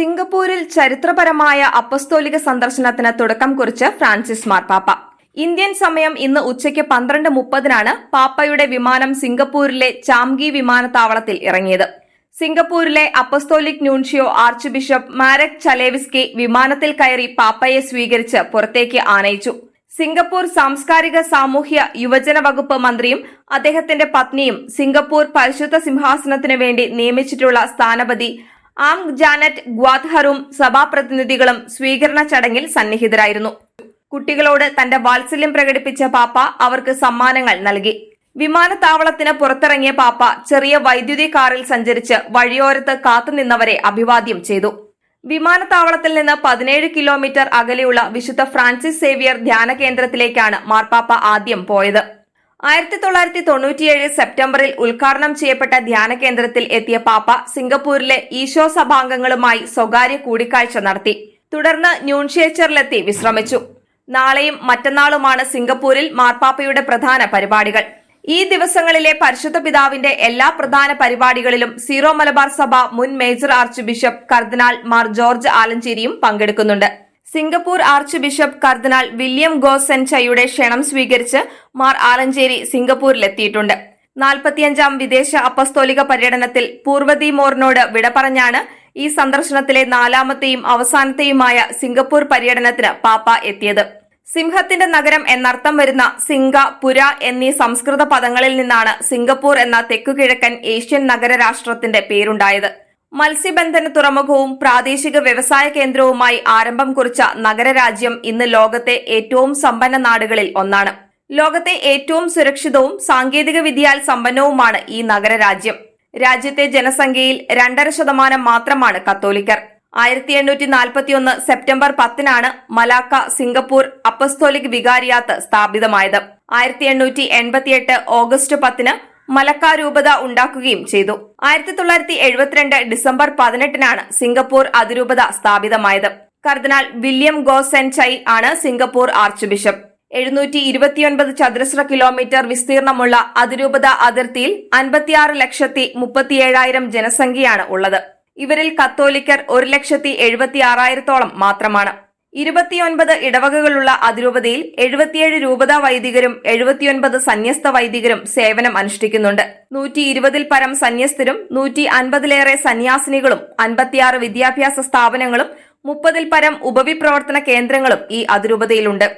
സിംഗപ്പൂരിൽ ചരിത്രപരമായ അപ്പസ്തോലിക സന്ദർശനത്തിന് തുടക്കം കുറിച്ച് ഫ്രാൻസിസ് മാർപ്പാപ്പ ഇന്ത്യൻ സമയം ഇന്ന് ഉച്ചയ്ക്ക് പന്ത്രണ്ട് മുപ്പതിനാണ് പാപ്പയുടെ വിമാനം സിംഗപ്പൂരിലെ ചാംഗി വിമാനത്താവളത്തിൽ ഇറങ്ങിയത്. സിംഗപ്പൂരിലെ apostolic nuncio archbishop Marek Zalewski വിമാനത്തിൽ കയറി പാപ്പയെ സ്വീകരിച്ച് പുറത്തേക്ക് ആനയിച്ചു. സിംഗപ്പൂർ സാംസ്കാരിക സാമൂഹ്യ യുവജന വകുപ്പ് മന്ത്രിയും അദ്ദേഹത്തിന്റെ പത്നിയും സിംഗപ്പൂർ പരിശുദ്ധ സിംഹാസനത്തിനു വേണ്ടി നിയമിച്ചിട്ടുള്ള സ്ഥാനപതി ആങ് ജാനറ്റ് ഗ്വാദ്ഹറും സഭാപ്രതിനിധികളും സ്വീകരണ ചടങ്ങിൽ സന്നിഹിതരായിരുന്നു. കുട്ടികളോട് തന്റെ വാത്സല്യം പ്രകടിപ്പിച്ച പാപ്പ അവർക്ക് സമ്മാനങ്ങൾ നൽകി. വിമാനത്താവളത്തിന് പുറത്തിറങ്ങിയ പാപ്പ ചെറിയ വൈദ്യുതി കാറിൽ സഞ്ചരിച്ച് വഴിയോരത്ത് കാത്തുനിന്നവരെ അഭിവാദ്യം ചെയ്തു. വിമാനത്താവളത്തിൽ നിന്ന് പതിനേഴ് കിലോമീറ്റർ അകലെയുള്ള വിശുദ്ധ ഫ്രാൻസിസ് സേവിയർ ധ്യാന കേന്ദ്രത്തിലേക്കാണ് മാർപ്പാപ്പ ആദ്യം പോയത്. ആയിരത്തി തൊള്ളായിരത്തി തൊണ്ണൂറ്റിയേഴ് സെപ്റ്റംബറിൽ ഉദ്ഘാടനം ചെയ്യപ്പെട്ട ധ്യാന കേന്ദ്രത്തിൽ എത്തിയ പാപ്പ സിംഗപ്പൂരിലെ ഈശോ സഭാംഗങ്ങളുമായി സ്വകാര്യ കൂടിക്കാഴ്ച നടത്തി. തുടർന്ന് ന്യൂൺഷേച്ചറിലെത്തി വിശ്രമിച്ചു. നാളെയും മറ്റന്നാളുമാണ് സിംഗപ്പൂരിൽ മാർപ്പാപ്പയുടെ പ്രധാന പരിപാടികൾ. ഈ ദിവസങ്ങളിലെ പരിശുദ്ധ പിതാവിന്റെ എല്ലാ പ്രധാന പരിപാടികളിലും സീറോ മലബാർ സഭ മുൻ മേജർ ആർച്ച് ബിഷപ്പ് കർദിനാൾ മാർ ജോർജ് ആലഞ്ചേരിയും പങ്കെടുക്കുന്നുണ്ട്. സിംഗപ്പൂർ ആർച്ച് ബിഷപ്പ് കർദിനാൾ വില്യം ഗോസെൻചയുടെ ക്ഷണം സ്വീകരിച്ച് മാർ ആലഞ്ചേരി സിംഗപ്പൂരിലെത്തിയിട്ടുണ്ട്. നാൽപ്പത്തിയഞ്ചാം വിദേശ അപ്പസ്തോലിക പര്യടനത്തിൽ പൂർവതി മോറിനോട് വിട പറഞ്ഞാണ് ഈ സന്ദർശനത്തിലെ നാലാമത്തെയും അവസാനത്തെയുമായ സിംഗപ്പൂർ പര്യടനത്തിന് പാപ്പ എത്തിയത്. സിംഹത്തിന്റെ നഗരം എന്നർത്ഥം വരുന്ന സിംഗ പുര എന്നീ സംസ്കൃത പദങ്ങളിൽ നിന്നാണ് സിംഗപ്പൂർ എന്ന തെക്കുകിഴക്കൻ ഏഷ്യൻ നഗരരാഷ്ട്രത്തിന്റെ പേരുണ്ടായത്. മത്സ്യബന്ധന തുറമുഖവും പ്രാദേശിക വ്യവസായ കേന്ദ്രവുമായി ആരംഭം കുറിച്ച നഗരരാജ്യം ഇന്ന് ലോകത്തെ ഏറ്റവും സമ്പന്ന നാടുകളിൽ ഒന്നാണ്. ലോകത്തെ ഏറ്റവും സുരക്ഷിതവും സാങ്കേതിക വിദ്യാൽ സമ്പന്നവുമാണ് ഈ നഗരരാജ്യം. രാജ്യത്തെ ജനസംഖ്യയിൽ രണ്ടര ശതമാനം മാത്രമാണ് കത്തോലിക്കർ. ആയിരത്തി എണ്ണൂറ്റി നാൽപ്പത്തിയൊന്ന് സെപ്റ്റംബർ പത്തിനാണ് മലാക്ക സിംഗപ്പൂർ അപ്പസ്തോലിക് വികാരിയാത്ത് സ്ഥാപിതമായത്. ആയിരത്തി എണ്ണൂറ്റി എൺപത്തിയെട്ട് ഓഗസ്റ്റ് പത്തിന് മലക്ക രൂപത ഉണ്ടാക്കുകയും ചെയ്തു. ആയിരത്തി തൊള്ളായിരത്തി എഴുപത്തിരണ്ട് ഡിസംബർ പതിനെട്ടിനാണ് സിംഗപ്പൂർ അതിരൂപത സ്ഥാപിതമായത്. കർദിനാൾ വില്യം ഗോസെൻ ചൈ ആണ് സിംഗപ്പൂർ ആർച്ച് ബിഷപ്പ് എഴുന്നൂറ്റി ഇരുപത്തിയൊൻപത് ചതുരശ്ര കിലോമീറ്റർ വിസ്തീർണമുള്ള അതിരൂപത അതിർത്തിയിൽ അൻപത്തിയാറ് ലക്ഷത്തി മുപ്പത്തിയേഴായിരം ജനസംഖ്യയാണ് ഉള്ളത്. ഇവരിൽ കത്തോലിക്കർ ഒരു ലക്ഷത്തി എഴുപത്തി ആറായിരത്തോളം മാത്രമാണ്. ഇരുപത്തിയൊൻപത് ഇടവകകളുള്ള അതിരൂപതയിൽ എഴുപത്തിയേഴ് രൂപതാ വൈദികരും എഴുപത്തിയൊൻപത് സന്യസ്ത വൈദികരും സേവനം അനുഷ്ഠിക്കുന്നുണ്ട്. നൂറ്റി ഇരുപതിൽ പരം സന്യസ്തരും നൂറ്റി അൻപതിലേറെ സന്യാസിനികളും അൻപത്തിയാറ് വിദ്യാഭ്യാസ സ്ഥാപനങ്ങളും മുപ്പതിൽ പരം ഉപവിപ്രവർത്തന കേന്ദ്രങ്ങളും ഈ അതിരൂപതയിലുണ്ട്.